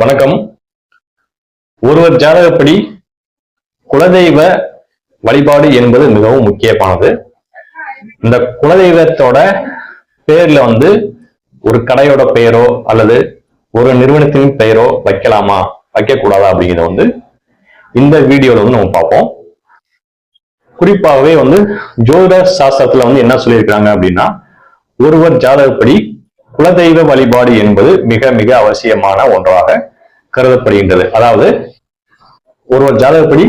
வணக்கம். ஒருவர் ஜாதகப்படி குலதெய்வ வழிபாடு என்பது மிகவும் முக்கியமானது. இந்த குலதெய்வத்தோட பேர்ல வந்து ஒரு கடையோட பெயரோ அல்லது ஒரு நிறுவனத்தின் பெயரோ வைக்கலாமா? வைக்கக்கூடாதா அப்படிங்கிறத வந்து இந்த வீடியோல வந்து நம்ம பார்ப்போம். குறிப்பாகவே வந்து ஜோதிட சாஸ்திரத்துல வந்து என்ன சொல்லியிருக்கிறாங்க அப்படின்னா ஒருவர் ஜாதகப்படி குலதெய்வ வழிபாடு என்பது மிக மிக அவசியமான ஒன்றாக கருதப்படுகின்றது. அதாவது ஒருவர் ஜாதகப்படி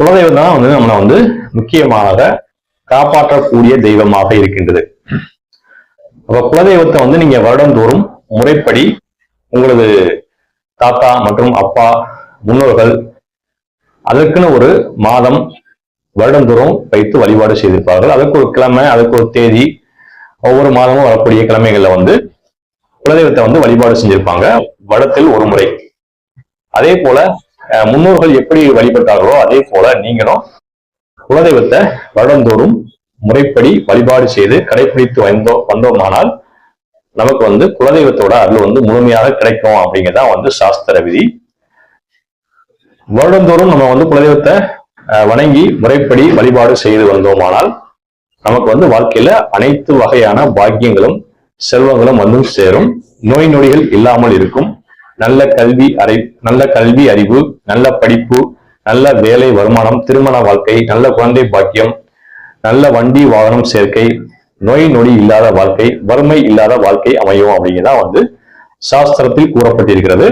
குலதெய்வம் தான் வந்து நம்மளை வந்து முக்கியமாக காப்பாற்றக்கூடிய தெய்வமாக இருக்கின்றது. அப்ப குலதெய்வத்தை வந்து நீங்க வருடந்தோறும் முறைப்படி உங்களது தாத்தா மற்றும் அப்பா முன்னோர்கள் அதற்குன்னு ஒரு மாதம் வருடந்தோறும் வைத்து வழிபாடு செய்திருப்பார்கள். அதற்கு ஒரு கிழமை அதற்கு ஒரு தேதி ஒவ்வொரு மாதமும் வரக்கூடிய கிழமைகள்ல வந்து குலதெய்வத்தை வந்து வழிபாடு செஞ்சிருப்பாங்க. வடத்தில் ஒரு முறை. அதே போல அஹ், முன்னோர்கள் எப்படி வழிபட்டார்களோ அதே போல நீங்களும் குலதெய்வத்தை வருடந்தோறும் முறைப்படி வழிபாடு செய்து கடைபிடித்து வந்தோம் வந்தோமானால் நமக்கு வந்து குலதெய்வத்தோட அருள் வந்து முழுமையாக கிடைக்கும் அப்படிங்கிறதான் வந்து சாஸ்திர விதி. வருடந்தோறும் நம்ம வந்து குலதெய்வத்தை அஹ், வணங்கி முறைப்படி வழிபாடு செய்து வந்தோமானால் நமக்கு வந்து வாழ்க்கையில அனைத்து வகையான பாக்கியங்களும் செல்வங்களும் வந்து சேரும். நோய் நொடிகள் இல்லாமல் இருக்கும். நல்ல கல்வி அறி நல்ல கல்வி அறிவு நல்ல படிப்பு நல்ல வேலை வருமானம் திருமண வாழ்க்கை நல்ல குழந்தை பாக்கியம் நல்ல வண்டி வாகனம் சேர்க்கை நோய் நொடி இல்லாத வாழ்க்கை வறுமை இல்லாத வாழ்க்கை அமையும் அப்படிங்கிறதா வந்து சாஸ்திரத்தில் கூறப்பட்டிருக்கிறது.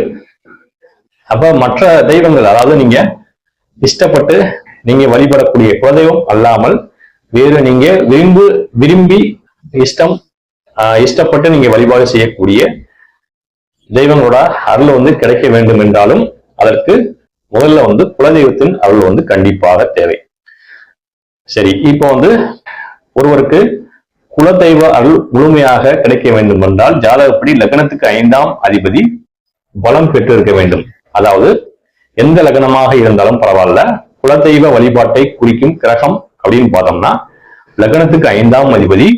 அப்ப மற்ற தெய்வங்கள் அதாவது நீங்க இஷ்டப்பட்டு நீங்க வழிபடக்கூடிய குலதெய்வம் அல்லாமல் வேறு நீங்க விரும்பு விரும்பி இஷ்டம் இஷ்டப்பட்டு நீங்க வழிபாடு செய்யக்கூடிய தெய்வங்களோட அருள் வந்து கிடைக்க வேண்டும் என்றாலும் அதற்கு முதல்ல வந்து குலதெய்வத்தின் அருள் வந்து கண்டிப்பாக தேவை. சரி இப்போ வந்து ஒருவருக்கு குலதெய்வ அருள் முழுமையாக கிடைக்க வேண்டும் என்றால் ஜாதகப்படி லக்னத்துக்கு ஐந்தாம் அதிபதி பலம் பெற்று இருக்க வேண்டும். அதாவது எந்த லக்னமாக இருந்தாலும் பரவாயில்ல குலதெய்வ வழிபாட்டை குறிக்கும் கிரகம் அப்படின்னு பார்த்தோம்னா லக்னத்துக்கு ஐந்தாம் அதிபதி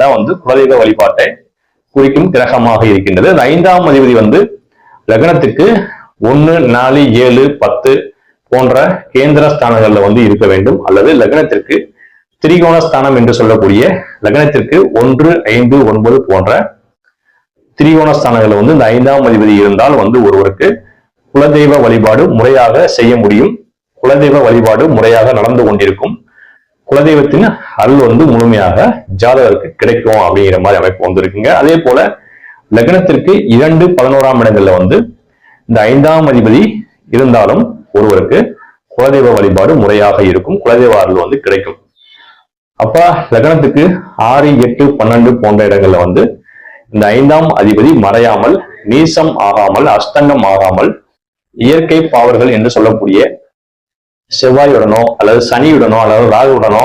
தான் வந்து குலதெய்வ வழிபாட்டை குறிக்கும் கிரகமாக இருக்கின்றது. அந்த ஐந்தாம் அதிபதி வந்து லக்னத்துக்கு ஒன்று நாலு ஏழு பத்து போன்ற கேந்திர ஸ்தானங்கள்ல வந்து இருக்க வேண்டும். அல்லது லக்னத்திற்கு திரிகோண ஸ்தானம் என்று சொல்லக்கூடிய லக்னத்திற்கு ஒன்று ஐந்து ஒன்பது போன்ற திரிகோண ஸ்தானங்கள்ல வந்து இந்த ஐந்தாம் அதிபதி இருந்தால் வந்து ஒருவருக்கு குலதெய்வ வழிபாடு முறையாக செய்ய முடியும். குலதெய்வ வழிபாடு முறையாக நடந்து கொண்டிருக்கும். குலதெய்வத்தின் அருள் வந்து முழுமையாக ஜாதகருக்கு கிடைக்கும் அப்படிங்கிற மாதிரி அமைப்பு வந்திருக்குங்க. அதே போல லக்னத்திற்கு இரண்டு பதினோராம் இடங்கள்ல வந்து இந்த ஐந்தாம் அதிபதி இருந்தாலும் ஒருவருக்கு குலதெய்வ வழிபாடு முறையாக இருக்கும். குலதெய்வ அருள் வந்து கிடைக்கும். அப்ப லக்னத்துக்கு ஆறு எட்டு பன்னெண்டு போன்ற இடங்கள்ல வந்து இந்த ஐந்தாம் அதிபதி மறையாமல் நீசம் ஆகாமல் அஸ்தங்கம் ஆகாமல் இயற்கை பாவர்கள் என்று சொல்லக்கூடிய செவ்வாயுடனோ அல்லது சனியுடனோ அல்லது ராகுடனோ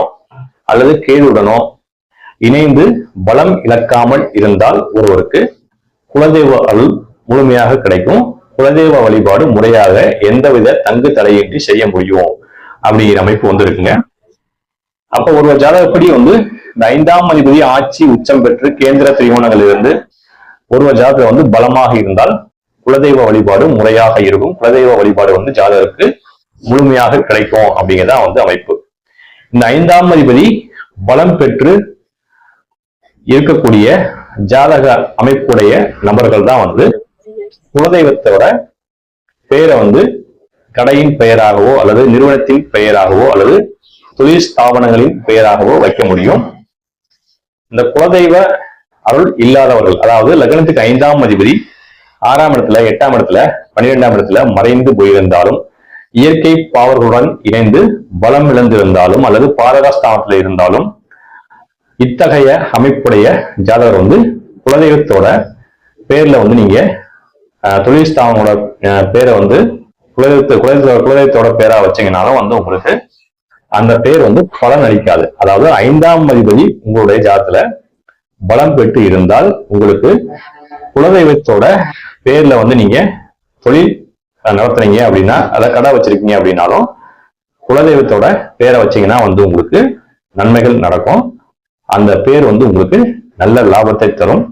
அல்லது கேதுடனோ இணைந்து பலம் இழக்காமல் இருந்தால் ஒருவருக்கு குலதெய்வ அருள் முழுமையாக கிடைக்கும். குலதெய்வ வழிபாடு முறையாக எந்தவித தங்கு தடையின்றி செய்ய முடியும் அப்படிங்கிற அமைப்பு வந்திருக்குங்க. அப்ப ஒருவர் ஜாதகப்படி வந்து இந்த ஐந்தாம் அதிபதி ஆட்சி உச்சம் பெற்று கேந்திர திரிகோணங்களிலிருந்து ஒருவர் ஜாதகம் வந்து பலமாக இருந்தால் குலதெய்வ வழிபாடு முறையாக இருக்கும். குலதெய்வ வழிபாடு வந்து ஜாதகருக்கு முழுமையாக கிடைக்கும் அப்படிங்கிறதா வந்து அமைப்பு. இந்த ஐந்தாம் அதிபதி பலம் பெற்று இருக்கக்கூடிய ஜாதக அமைப்புடைய நபர்கள் தான் வந்து குலதெய்வத்தோட பெயரை வந்து கடையின் பெயராகவோ அல்லது நிறுவனத்தின் பெயராகவோ அல்லது தொழில் ஸ்தாபனங்களின் பெயராகவோ வைக்க முடியும். இந்த குலதெய்வ அருள் இல்லாதவர்கள் அதாவது லக்னத்துக்கு ஐந்தாம் அதிபதி ஆறாம் இடத்துல எட்டாம் இடத்துல பன்னிரெண்டாம் இடத்துல மறைந்து போயிருந்தாலும் இயற்கை பாவர்களுடன் இணைந்து பலம் இழந்திருந்தாலும் அல்லது பாதகஸ்தானத்துல இருந்தாலும் இத்தகைய அமைப்புடைய ஜாதகர் வந்து குலதெய்வத்தோட பேர்ல வந்து நீங்க அஹ், தொழில் ஸ்தானங்களோட அஹ், பேரை வந்து குலதெய்வத்தை குலதெய்வ குலதெய்வத்தோட பேரா வச்சீங்கனாலும் வந்து உங்களுக்கு அந்த பேர் வந்து பலன் அளிக்காது. அதாவது ஐந்தாம் அதிபதி உங்களுடைய ஜாதத்துல பலம் பெற்று இருந்தால் உங்களுக்கு குலதெய்வத்தோட பேர்ல வந்து நீங்க தொழில் நடத்துறீங்க அப்படின்னா அதை கடை வச்சிருக்கீங்க அப்படின்னாலும் குலதெய்வத்தோட பேரை வச்சீங்கன்னா வந்து உங்களுக்கு நன்மைகள் நடக்கும். அந்த பேர் வந்து உங்களுக்கு நல்ல லாபத்தை தரும்.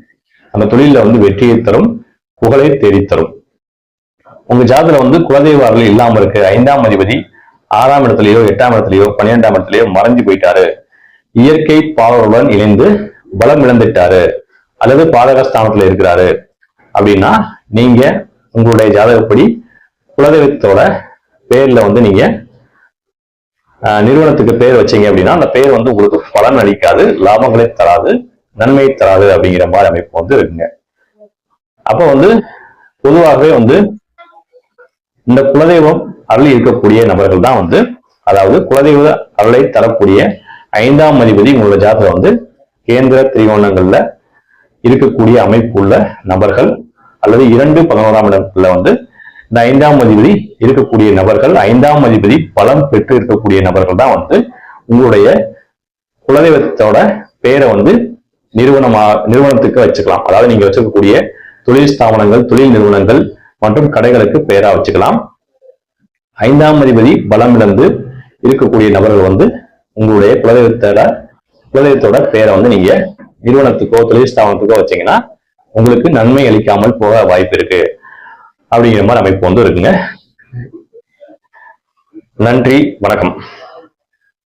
அந்த தொழில வந்து வெற்றியை தரும். புகழை தேடி தரும் உங்க ஜாதத்துல வந்து குலதெய்வ அருள் இல்லாம இருக்கு. ஐந்தாம் அதிபதி ஆறாம் இடத்துலயோ எட்டாம் இடத்துலயோ பன்னிரெண்டாம் இடத்துலயோ மறைஞ்சு போயிட்டாரு. இயற்கை பாவருடன் இணைந்து பலம் இழந்துட்டாரு. அல்லது பாதகஸ்தானத்துல இருக்கிறாரு. அப்படின்னா நீங்க உங்களுடைய ஜாதகப்படி குலதெய்வத்தோட பேர்ல வந்து நீங்க நிறுவனத்துக்கு பேர் வச்சீங்க அப்படின்னா அந்த பேர் வந்து உங்களுக்கு பலன் அளிக்காது லாபங்களை தராது நன்மையை தராது அப்படிங்கிற மாதிரி அமைப்பு வந்து இருக்குங்க. அப்ப வந்து பொதுவாகவே வந்து இந்த குலதெய்வம் அருள் இருக்கக்கூடிய நபர்கள் தான் வந்து அதாவது குலதெய்வ அருளை தரக்கூடிய ஐந்தாம் அதிபதி உங்களோட ஜாதகம் வந்து கேந்திர திரிகோணங்கள்ல இருக்கக்கூடிய அமைப்பு உள்ள நபர்கள் அல்லது இரண்டு பதினோராம் இடத்துல வந்து இந்த ஐந்தாம் அதிபதி இருக்கக்கூடிய நபர்கள் ஐந்தாம் அதிபதி பலம் பெற்று இருக்கக்கூடிய நபர்கள் தான் வந்து உங்களுடைய குலதெய்வத்தோட பேரை வந்து நிறுவனமா நிறுவனத்துக்கு வச்சுக்கலாம். அதாவது நீங்க வச்சிருக்கக்கூடிய தொழில் ஸ்தாபனங்கள் தொழில் நிறுவனங்கள் மற்றும் கடைகளுக்கு பெயரா வச்சுக்கலாம். ஐந்தாம் அதிபதி பலம் இழந்து இருக்கக்கூடிய நபர்கள் வந்து உங்களுடைய குலதெய்வத்தோட குலதெய்வத்தோட பெயரை வந்து நீங்க நிறுவனத்துக்கோ தொழில் ஸ்தாபனத்துக்கோ வச்சீங்கன்னா உங்களுக்கு நன்மை அளிக்காமல் போக வாய்ப்பு இருக்கு. அப்படிங்கிற மாதிரி அமைப்பு வந்து இருக்குங்க. நன்றி வணக்கம்.